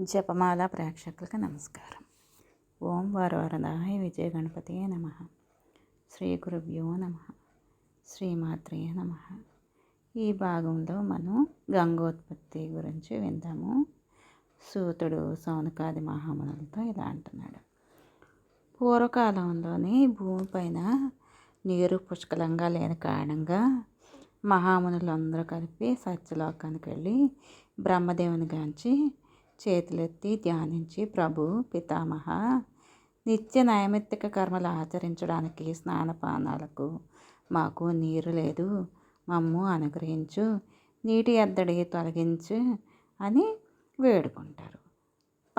జపమాల ప్రేక్షకులకు నమస్కారం. ఓం వరవరదాయ విజయ గణపతి నమ. శ్రీ గురుభ్యో నమ. శ్రీమాత్రే నమ. ఈ భాగంలో మనం గంగోత్పత్తి గురించి విందాము. సూతుడు సౌనకాది మహామునులతో ఇలా అంటున్నాడు. పూర్వకాలంలోని భూమిపైన నీరు పుష్కలంగా లేని కారణంగా మహామునులందరూ కలిపి సత్యలోకానికి వెళ్ళి బ్రహ్మదేవుని గాంచి చేతులెత్తి ధ్యానించి ప్రభు పితామహ నిత్య నైమిత్తిక కర్మలు ఆచరించడానికి స్నానపానాలకు మాకు నీరు లేదు. మమ్ము అనుగ్రహించు నీటి ఎద్దడి తొలగించు అని వేడుకుంటారు.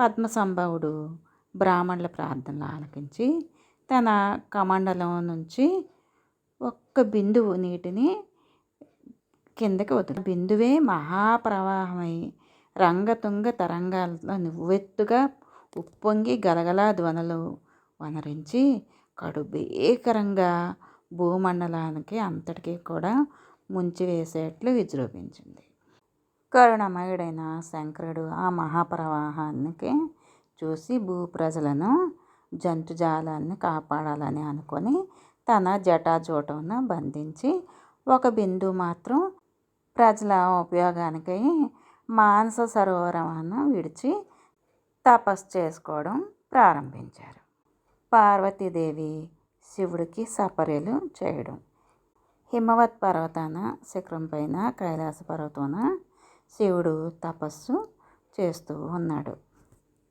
పద్మసంభవుడు బ్రాహ్మణుల ప్రార్థనలు ఆలకించి తన కమండలం నుంచి ఒక్క బిందువు నీటిని కిందకి వదులు. బిందువే మహాప్రవాహమై రంగతుంగ తరంగాలతో నువ్వెత్తుగా ఉప్పొంగి గలగలా ధ్వనులు వనరించి కడుభీకరంగా భూమండలానికి అంతటికీ కూడా ముంచివేసేట్లు విజృంభించింది. కరుణమయుడైన శంకరుడు ఆ మహాప్రవాహానికి చూసి భూ ప్రజలను జంతుజాలాన్ని కాపాడాలని అనుకొని తన జటాజూటమును బంధించి ఒక బిందు మాత్రం ప్రజల ఉపయోగానికి మానస సరోవరమును విడిచి తపస్సు చేసుకోవడం ప్రారంభించారు. పార్వతీదేవి శివుడికి సపర్యలు చేయడం. హిమవత్ పర్వతాన శిఖరం పైన కైలాస పర్వతాన శివుడు తపస్సు చేస్తూ ఉన్నాడు.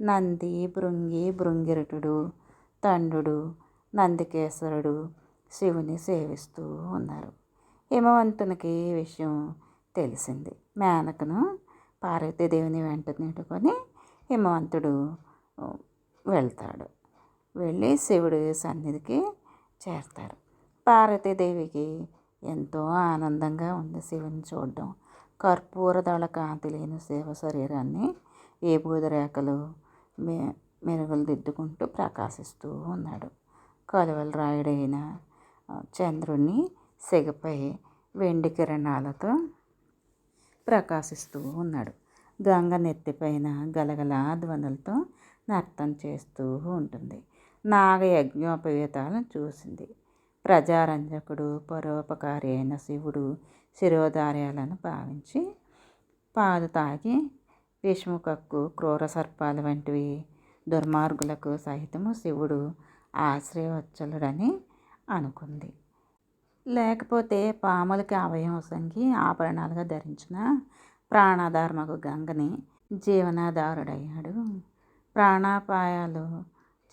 నంది భృంగి భృంగిరటుడు తండు నందికేశ్వరుడు శివుని సేవిస్తూ ఉన్నారు. హిమవంతునికి విషయం తెలిసింది. మేనకను పార్వతీదేవిని వెంట నెట్టుకొని హిమవంతుడు వెళ్తాడు. వెళ్ళి శివుడి సన్నిధికి చేరతారు. పార్వతీదేవికి ఎంతో ఆనందంగా ఉంది శివుని చూడడం. కర్పూర దళ కాంతి లేని శివ శరీరాన్ని ఏ బూదరేఖలు మె మెరుగులు దిద్దుకుంటూ ప్రకాశిస్తూ ఉన్నాడు. కొలవలు రాయుడైన చంద్రుణ్ణి సిగపై వెండి కిరణాలతో ప్రకాశిస్తూ ఉన్నాడు. గంగ నెత్తిపైన గలగల ధ్వనులతో నర్తం చేస్తూ ఉంటుంది. నాగ యజ్ఞోపవేతాలను చూసింది. ప్రజారంజకుడు పరోపకారి అయిన శివుడు శిరోధార్యాలను భావించి పాలు తాగి విష్ణుకక్కు క్రూర సర్పాలు వంటివి దుర్మార్గులకు సహితము శివుడు ఆశ్రయవచ్చలుడని అనుకుంది. లేకపోతే పాములకి అవయం సంగి ఆభరణాలుగా ధరించిన ప్రాణాధారమకు గంగని జీవనాధారుడయ్యాడు. ప్రాణాపాయాలు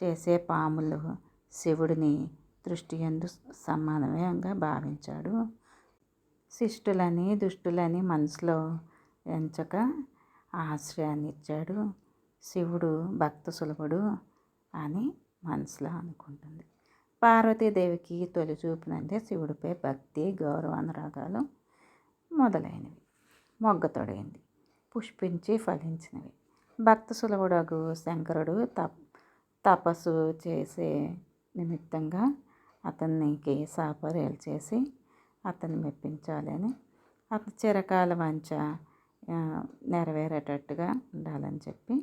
చేసే పాములు శివుడిని దృష్టి ఎందు సమానమేగా భావించాడు. శిష్టులని దుష్టులని మనసులో ఎంచక ఆశ్రయాన్ని ఇచ్చాడు. శివుడు భక్త సులభుడు అని మనసులో అనుకుంటుంది. పార్వతీదేవికి తొలి చూపునంటే శివుడిపై భక్తి గౌరవ అనురాగాలు మొదలైనవి. మొగ్గతొడైంది పుష్పించి ఫలించినవి. భక్త సులభుడగు శంకరుడు తప్ తపస్సు చేసే నిమిత్తంగా అతనికి సాపర్యాలు చేసి అతన్ని మెప్పించాలని అతని చిరకాల వంచ నెరవేరేటట్టుగా ఉండాలని చెప్పి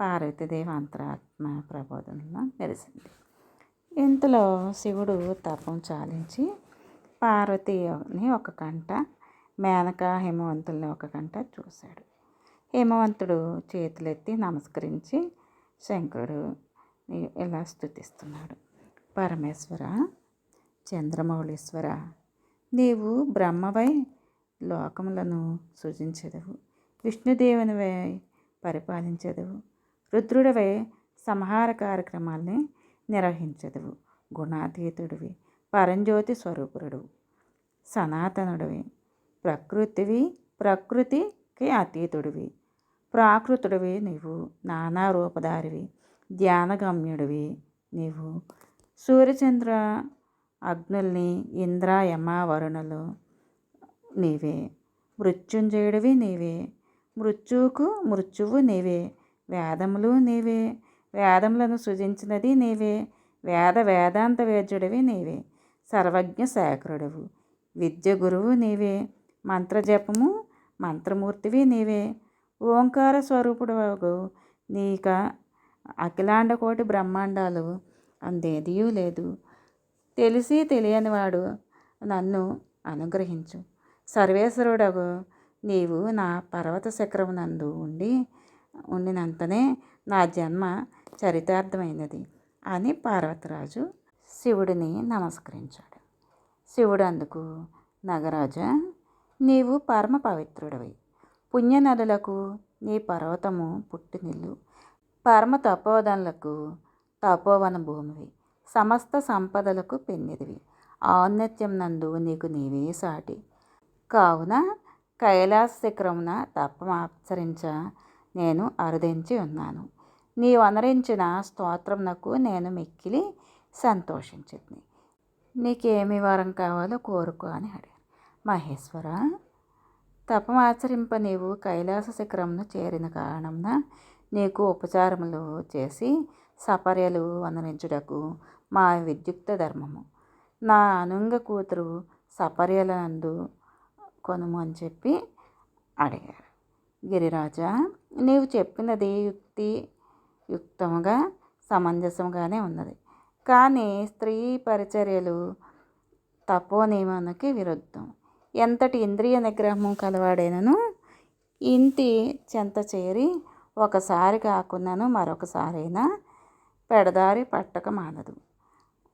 పార్వతీదేవి అంతరాత్మ ప్రబోధనలో మెరిసింది ఇంతలో శివుడు తపం చాలించి పార్వతిని ఒక కంట మేనక హిమవంతుల్ని ఒక కంట చూశాడు. హిమవంతుడు చేతులెత్తి నమస్కరించి శంకరుడు ఇలా స్థుతిస్తున్నాడు పరమేశ్వర చంద్రమౌళీశ్వర నీవు బ్రహ్మవై లోకములను సృజించదవు విష్ణుదేవునివై పరిపాలించదవు రుద్రుడవై సంహార కార్యక్రమాల్ని నిర్వహించదువు. గుణాతీతుడివి పరంజ్యోతి స్వరూపుడు సనాతనుడివి ప్రకృతివి ప్రకృతికి అతీతుడివి. ప్రాకృతుడివి నీవు నానా రూపధారివి. ధ్యానగమ్యుడివి నీవు. సూర్యచంద్ర అగ్నుల్ని ఇంద్ర యమ వరుణులు నీవే. మృత్యుంజయుడివి నీవే. మృత్యువుకు మృత్యువు నీవే. వేదములు నీవే. వేదములను సృజించినది నీవే. వేద వేదాంత వేద్యుడివి నీవే. సర్వజ్ఞ శాఖరుడవు. విద్య గురువు నీవే. మంత్రజపము మంత్రమూర్తివి నీవే. ఓంకార స్వరూపుడు నీక అఖిలాండ కోటి బ్రహ్మాండాలు అందేదియూ లేదు. తెలిసి తెలియనివాడు నన్ను అనుగ్రహించు. సర్వేశ్వరుడగు. నీవు నా పర్వత శిఖరమునందు ఉండి ఉండినంతనే నా జన్మ చరితార్థమైనది అని పార్వతరాజు శివుడిని నమస్కరించాడు. శివుడు అందుకు నగరాజా నీవు పరమ పవిత్రుడవి. పుణ్యనదులకు నీ పర్వతము పుట్టినిల్లు. పరమ తపోదనులకు తపోవన భూమివి సమస్త సంపదలకు పెన్నిదివి. ఔన్నత్యం నందు నీకు నీవే సాటి. కావున కైలాస శిఖరమున తపమాచరించ నేను అరుదించి ఉన్నాను. నీవు అనరించిన స్తోత్రంనకు నేను మిక్కిలి సంతోషించింది. నీకేమి వరం కావాలో కోరుకో అని అడిగాను. మహేశ్వర తపమాచరింప నీవు కైలాస శిఖరంను చేరిన కారణంన నీకు ఉపచారములు చేసి సపర్యలు వందనించుటకు మా విద్యుక్త ధర్మము. నా అనుంగ కూతురు సపర్యలందు కొనుము అని చెప్పి అడిగారు. గిరిరాజా నీవు చెప్పినది యుక్తి యుక్తముగా సమంజసంగానే ఉన్నది. కానీ స్త్రీ పరిచర్యలు తపో నియమానికి విరుద్ధం. ఎంతటి ఇంద్రియ నిగ్రహము కలవాడైనను ఇంటి చెంత చేరి ఒకసారి కాకున్నాను మరొకసారైనా పెడదారి పట్టక మానదు.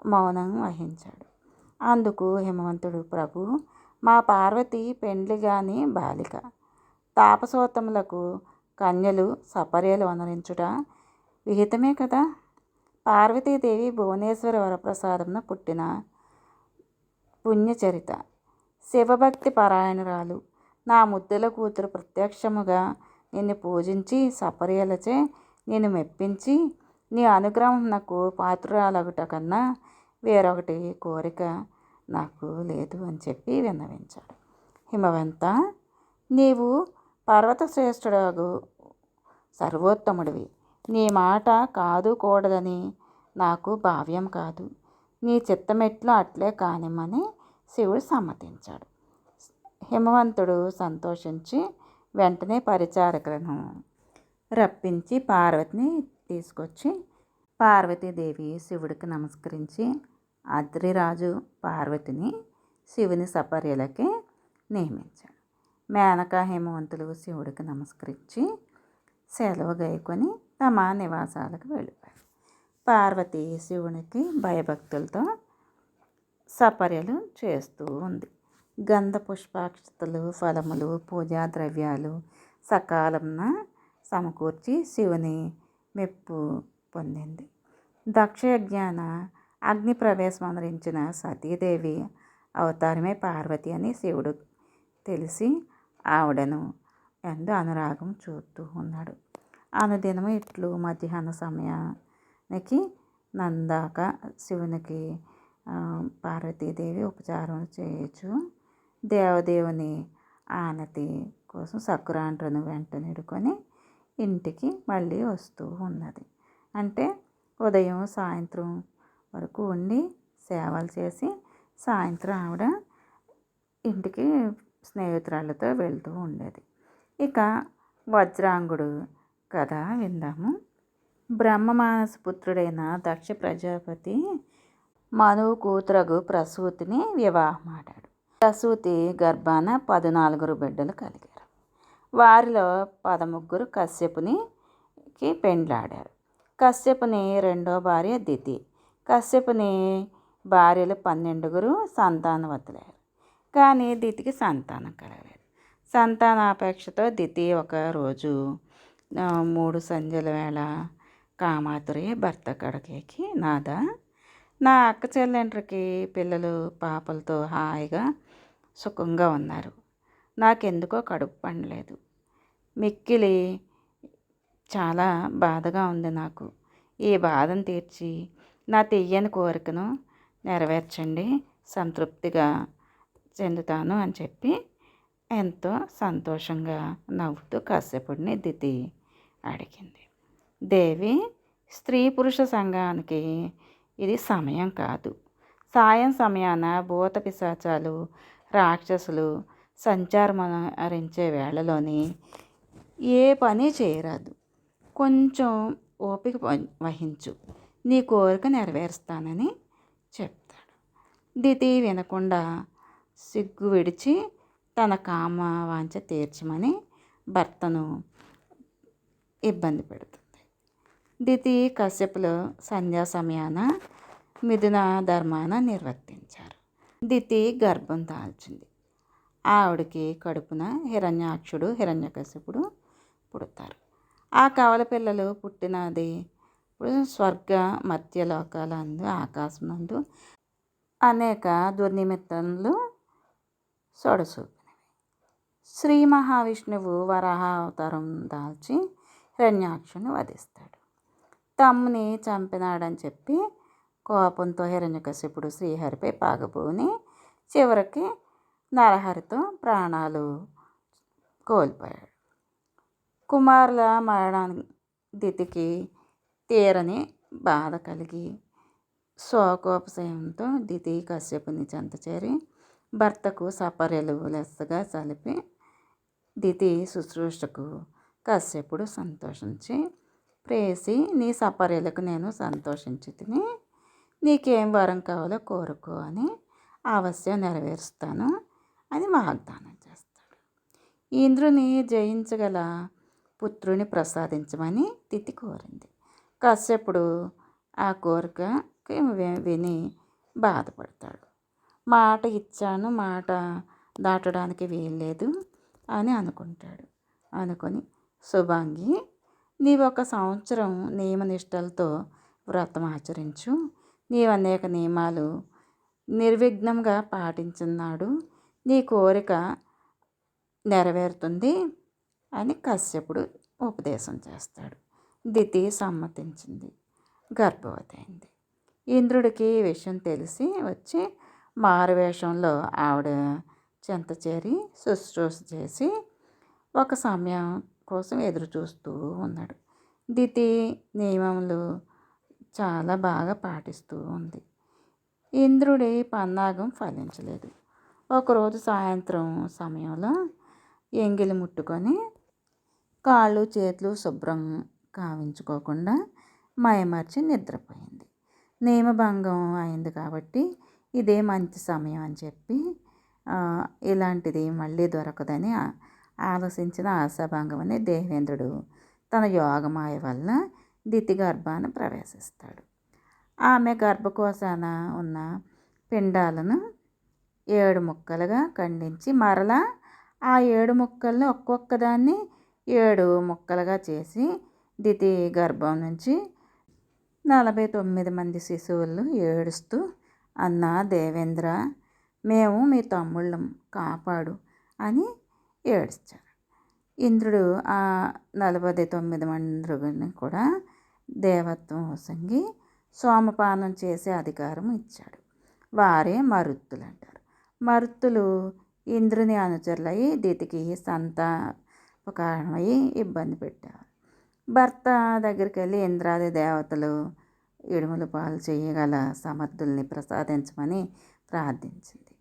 మౌనం వహించాడు. అందుకు హిమవంతుడు ప్రభు మా పార్వతి పెండ్లి గాని బాలిక. తాపసోత్తములకు కన్యలు సపర్యలు వనరించుట విహితమే కదా. పార్వతీదేవి భువనేశ్వర వరప్రసాదంను పుట్టిన పుణ్యచరిత. శివభక్తి పరాయణురాలు. నా ముద్దుల కూతురు ప్రత్యక్షముగా నిన్ను పూజించి సపర్యలచే నేను మెప్పించి నీ అనుగ్రహం నాకు పాత్రురాలగుట కన్నా వేరొకటి కోరిక నాకు లేదు అని చెప్పి విన్నవించాడు. హిమవంత నీవు పర్వత శ్రేష్ఠుడగు సర్వోత్తముడివి. నీ మాట కాదు కూడదని నాకు భావ్యం కాదు. నీ చిత్తమెట్లు అట్లే కానిమ్మని శివుడు సమ్మతించాడు. హిమవంతుడు సంతోషించి వెంటనే పరిచారకులను రప్పించి పార్వతిని తీసుకొచ్చి పార్వతీదేవి శివుడికి నమస్కరించి అద్రిరాజు పార్వతిని శివుని సపర్యలకి నియమించాడు. మేనక హేమవంతులు శివుడికి నమస్కరించి సెలవు గైకొని తమ నివాసాలకు వెళ్ళిపోయారు. పార్వతి శివునికి భయభక్తులతో సపర్యలు చేస్తూ ఉంది. గంధ పుష్పాక్షతలు ఫలములు పూజా ద్రవ్యాలు సకాలంన సమకూర్చి శివుని మెప్పు పొందింది. దక్షయజ్ఞాన అగ్ని ప్రవేశం అందరించిన సతీదేవి అవతారమే పార్వతి అని శివుడు తెలిసి ఆవిడను ఎందు అనురాగం చూస్తూ ఉన్నాడు. అనుదినము ఇట్లు మధ్యాహ్న సమయానికి నందాక శివునికి పార్వతీదేవి ఉపచారం చేయొచ్చు దేవదేవుని ఆనతి కోసం సక్కురాండ్రను వెంట నిడుకొని ఇంటికి మళ్ళీ వస్తూ ఉన్నది. అంటే ఉదయం సాయంత్రం వరకు ఉండి సేవలు చేసి సాయంత్రం ఆవిడ ఇంటికి స్నేహితురాళ్ళతో వెళ్తూ ఉండేది. ఇక వజ్రాంగుడు కథ విందాము. బ్రహ్మమానస పుత్రుడైన దక్ష ప్రజాపతి మనువు కూతురగు ప్రసూతిని వివాహమాడాడు. ప్రసూతి గర్భాన పద్నాలుగురు బిడ్డలు కలిగారు. వారిలో పదముగ్గురు కశ్యపునికి పెండ్లాడారు. కశ్యపుని రెండో భార్య దితి. కశ్యపుని భార్యలు పన్నెండుగురు సంతానవతులయ్యారు. కానీ దితికి సంతానం కలగలేదు. సంతానాపేక్షతో దితి ఒక రోజు మూడు సంజల వేళ కామాతురి భర్త కడకేకి నాద. నా అక్క చెల్లెండ్రికి పిల్లలు పాపలతో హాయిగా సుఖంగా ఉన్నారు. నాకెందుకో కడుపు పండలేదు. మిక్కిలి చాలా బాధగా ఉంది నాకు. ఈ బాధను తీర్చి నా తెయ్యని కోరికను నెరవేర్చండి సంతృప్తిగా చెందుతాను అని చెప్పి ఎంతో సంతోషంగా నవ్వుతూ కాసేపుడిని దితి అడిగింది. దేవి స్త్రీ పురుష సంఘానికి ఇది సమయం కాదు. సాయం సమయాన భూత పిశాచాలు రాక్షసులు సంచారం అరించే వేళలోని ఏ పని చేయరాదు. కొంచెం ఓపిక వహించు. నీ కోరిక నెరవేరుస్తానని చెప్తాడు. దితి వినకుండా సిగ్గు విడిచి తన కామ వాంఛ తీర్చమని భర్తను ఇబ్బంది పెడుతుంది. దితి కశ్యపులు సంధ్యా సమయాన మిథున ధర్మాన నిర్వర్తించారు. దితి గర్భం దాల్చింది. ఆవిడకి కడుపున హిరణ్యాక్షుడు హిరణ్యకశిపుడు పుడతారు. ఆ కవల పిల్లలు పుట్టినది ఇప్పుడు స్వర్గ మధ్యలోకాలందు ఆకాశం నందు అనేక దుర్నిమిత్తలు సొడసూపినవి. శ్రీ మహావిష్ణువు వరాహ అవతారం దాల్చి హిరణ్యాక్షుని వధిస్తాడు. తమ్ముని చంపినాడని చెప్పి కోపంతో హిరణ్యకశిపుడు శ్రీహరిపై పాగబోని చివరికి నరహరితో ప్రాణాలు కోల్పోయాడు. కుమారుల మరణాదితికి దితికి తీరని బాధ కలిగి శోకోపశయంతో దితి కశ్యపుని చెంత చేరి భర్తకు సపర్యలు లెస్సగా చలిపి దితి శుశ్రూషకు కశ్యపుడు సంతోషించి ప్రేసి నీ సపర్యలకు నేను సంతోషించి తిని నీకేం వరం కావాలో కోరుకో అని అవశ్యం నెరవేరుస్తాను అని వాగ్దానం చేస్తాడు. ఇంద్రుని జయించగల పుత్రుని ప్రసాదించమని తిథి కోరింది. కశ్యపుడు ఆ కోరికకి విని బాధపడతాడు. మాట ఇచ్చాను మాట దాటడానికి వీల్లేదు అని అనుకుంటాడు. అనుకొని శుభాంగి. నీవు ఒక సంవత్సరం నియమనిష్టలతో వ్రతం ఆచరించు. నీవు అనేక నియమాలు నిర్విఘ్నంగా పాటించున్నాడు. నీ కోరిక నెరవేరుతుంది అని కశ్యపుడు ఉపదేశం చేస్తాడు. దితి సమ్మతించింది. గర్భవతి అయింది ఇంద్రుడికి ఈ విషయం తెలిసి వచ్చి మారువేషంలో ఆవిడ చెంత చేరి శుశ్రూష చేసి ఒక సమయం కోసం ఎదురు చూస్తూ ఉన్నాడు. దితి నియమములు చాలా బాగా పాటిస్తూ ఉంది. ఇంద్రుడి పన్నాగం ఫలించలేదు. ఒకరోజు సాయంత్రం సమయంలో ఎంగిలి ముట్టుకొని కాళ్ళు చేతులు శుభ్రం కావించుకోకుండా మయమర్చి నిద్రపోయింది. నియమభంగం అయింది కాబట్టి ఇదే మంచి సమయం అని చెప్పి ఇలాంటిది మళ్ళీ దొరకదని ఆలోచించిన ఆశాభంగం అని దేవేంద్రుడు తన యోగమాయ వల్ల దితి గర్భాన్ని ప్రవేశిస్తాడు. ఆమె గర్భకోశాన ఉన్న పిండాలను ఏడు ముక్కలుగా ఖండించి మరలా ఆ ఏడు ముక్కల్ని ఒక్కొక్క దాన్ని ఏడు ముక్కలుగా చేసి దితి గర్భం నుంచి నలభై తొమ్మిది మంది శిశువులు ఏడుస్తూ అన్నా దేవేంద్ర మేము మీ తమ్ముళ్ళం కాపాడు అని ఏడ్చాడు ఇంద్రుడు ఆ నలభై తొమ్మిది మందిని కూడా దేవత్వం వసంగి సోమపానం చేసే అధికారం ఇచ్చాడు. వారే మరుత్తులు అంటారు మరుత్తులు ఇంద్రుని అనుచరులయ్యి దితికి సంతాపకారణమై ఇబ్బంది పెట్టారు భర్త దగ్గరికి వెళ్ళి ఇంద్రాది దేవతలు ఇడుములు పాలు చేయగల సమర్థుల్ని ప్రసాదించమని ప్రార్థించింది.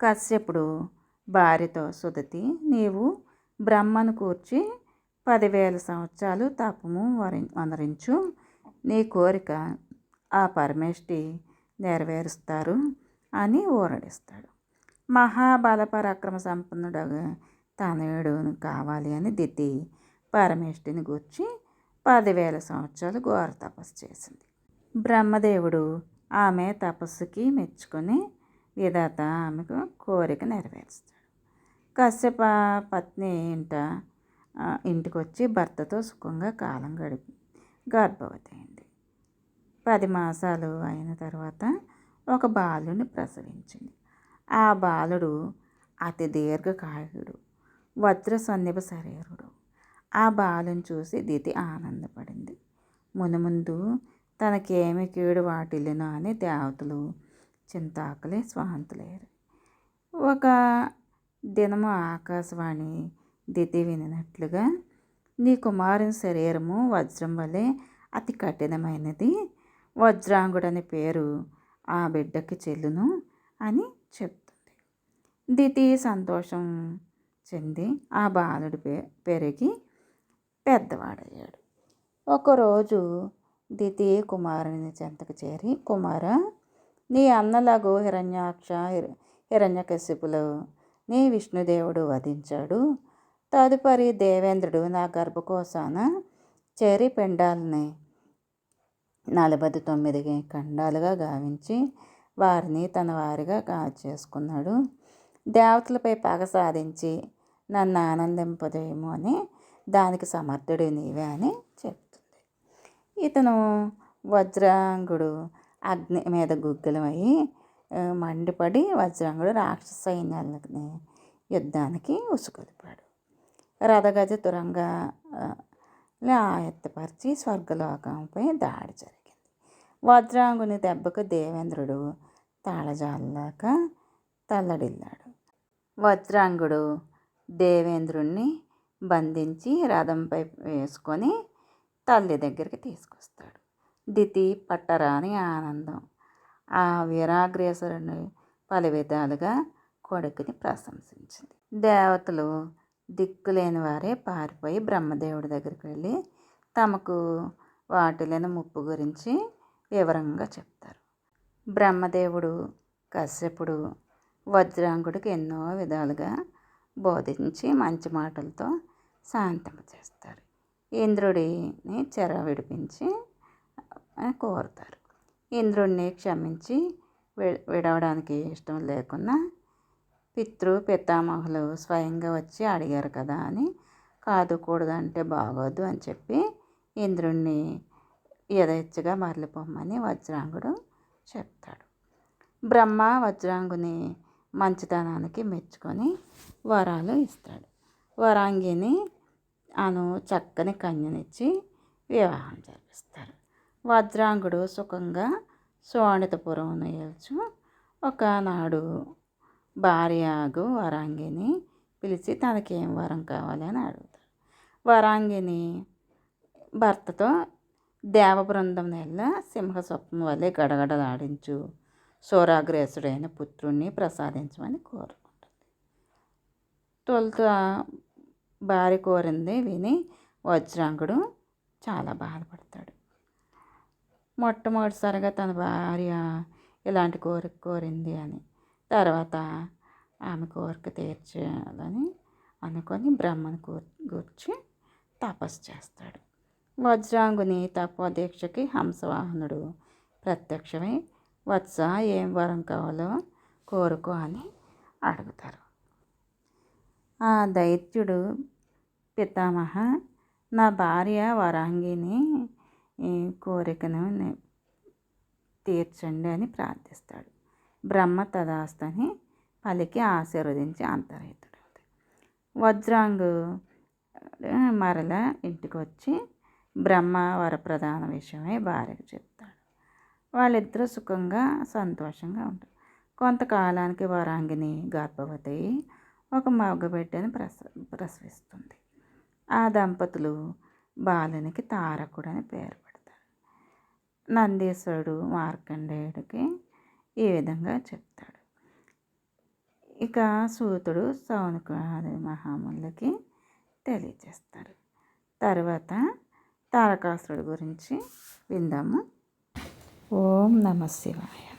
కశ్యపుడు భార్యతో సుదతి నీవు బ్రహ్మను కూర్చి పదివేల సంవత్సరాలు తపము వరి వనరించు. నీ కోరిక ఆ పరమేష్టి నెరవేరుస్తారు అని ఊరడిస్తాడు. మహాబల పరాక్రమ సంపన్నుడు తనయుడు కావాలి అని దితి పరమేష్టిని గూర్చి పదివేల సంవత్సరాలు ఘోర తపస్సు చేసింది. బ్రహ్మదేవుడు ఆమె తపస్సుకి మెచ్చుకొని విధాత ఆమెకు కోరిక నెరవేరుస్తాడు. కశ్యప పత్ని ఇంట ఇంటికి వచ్చి భర్తతో సుఖంగా కాలం గడిపి గర్భవతి అయింది పది మాసాలు అయిన తర్వాత ఒక బాలుని ప్రసవించింది. ఆ బాలుడు అతి దీర్ఘకాయుడు వజ్ర సన్నిభ శరీరుడు. ఆ బాలుని చూసి దితి ఆనందపడింది. మునుముందు తనకేమి కీడు వాటిల్లునో అని దేవతలు చింతాకులే స్వాంతులేరు ఒక దినము ఆకాశవాణి దితి వినినట్లుగా నీ కుమారుని శరీరము వజ్రం వలె అతి కఠినమైనది. వజ్రాంగుడని పేరు ఆ బిడ్డకి చెల్లును అని చెప్తుంది. దితి సంతోషం చెంది ఆ బాలుడు పె పెరిగి పెద్దవాడయ్యాడు. ఒకరోజు దితి కుమారుని చెంతకు చేరి కుమార నీ అన్నలగు హిరణ్యాక్ష హిరణ్యకశిపులు నీ విష్ణుదేవుడు వధించాడు. తదుపరి దేవేంద్రుడు నా గర్భకోశాన చేరి పిండాలని నలభై తొమ్మిది ఖండాలుగా గావించి వారిని తన వారిగా చేసుకున్నాడు దేవతలపై పగ సాధించి నన్ను ఆనందింపదేమో అని దానికి సమర్థుడు నీవే అని చెప్తుంది. ఇతను వజ్రాంగుడు అగ్ని మీద గుగ్గిలమయ్యి మండిపడి వజ్రాంగుడు రాక్షస సైన్యాలని యుద్ధానికి ఉసుకొలిపాడు రథగజ తురంగ ఆయత్తపరిచి స్వర్గలోకంపై దాడి జరిగింది. వజ్రాంగుని దెబ్బకు దేవేంద్రుడు తాళజాలక తల్లడిల్లాడు. వజ్రాంగుడు దేవేంద్రుణ్ణి బంధించి రథంపై వేసుకొని తల్లి దగ్గరికి తీసుకొస్తాడు. దితి పట్టరాని ఆనందం. ఆ వీరాగ్రేసరుని పలు విధాలుగా కొడుకుని ప్రశంసించింది. దేవతలు దిక్కులేని వారే పారిపోయి బ్రహ్మదేవుడి దగ్గరికి వెళ్ళి తమకు వాటిలోని ముప్పు గురించి వివరంగా చెప్తారు. బ్రహ్మదేవుడు కశ్యపుడు వజ్రాంగుడికి ఎన్నో విధాలుగా బోధించి మంచి మాటలతో శాంతింప చేస్తారు ఇంద్రుడిని చెర విడిపించి కోరుతారు. ఇంద్రుణ్ణి క్షమించి విడవడానికి ఇష్టం లేకున్నా పితృ పితామహులు స్వయంగా వచ్చి అడిగారు కదా అని కాదు కూడదంటే బాగోదు అని చెప్పి ఇంద్రుణ్ణి యథేచ్ఛగా మరలిపోమ్మని వజ్రాంగుడు చెప్తాడు. బ్రహ్మ వజ్రాంగుని మంచితనానికి మెచ్చుకొని వరాలు ఇస్తాడు. వరాంగిని అను చక్కని కన్యనిచ్చి వివాహం జరిపిస్తారు. వజ్రాంగుడు సుఖంగా సోణితపురం నిల్చు ఒకనాడు భార్యగు వరాంగిని పిలిచి తనకేం వరం కావాలి అని అడుగుతాడు. వరాంగిని భర్తతో దేవ బృందం నెల సింహ స్వప్నం వల్లే గడగడలాడించు సూరాగ్రేసుడైన పుత్రుణ్ణి ప్రసాదించమని కోరుకుంటుంది. తొలుత భార్య కోరింది విని వజ్రాంగుడు చాలా బాధపడతాడు. మొట్టమొదటిసారిగా తన భార్య ఇలాంటి కోరిక కోరింది అని. తర్వాత ఆమె కోరిక తీర్చేయాలని అనుకొని బ్రహ్మను కూర్చి తపస్సు చేస్తాడు. వజ్రాంగుని తపోదీక్షకి హంసవాహనుడు ప్రత్యక్షమై వత్స ఏం వరం కావాలో కోరుకో అని అడుగుతారు. ఆ దైత్యుడు పితామహ నా భార్య వరాంగిని కోరికను తీర్చండి అని ప్రార్థిస్తాడు. బ్రహ్మ తదాస్తని పలికి ఆశీర్వదించి అంతర్హితుడు వజ్రాంగు మరల ఇంటికి వచ్చి బ్రహ్మ వరప్రధాన విషయమై భార్యకు చెప్తాడు. వాళ్ళిద్దరూ సుఖంగా సంతోషంగా ఉంటారు. కొంతకాలానికి వరాంగిని గర్భవతి ఒక మగబిడ్డని ప్రస ప్రసవిస్తుంది. ఆ దంపతులు బాలునికి తారకుడు అని పేరు. నందీశ్వరుడు మార్కండేయుడికి ఈ విధంగా చెప్తాడు. ఇక సూతుడు సౌనకాది మహాములకి తెలియజేస్తారు తర్వాత తారకాసురుడు గురించి విందాము. ఓం నమ శివాయ.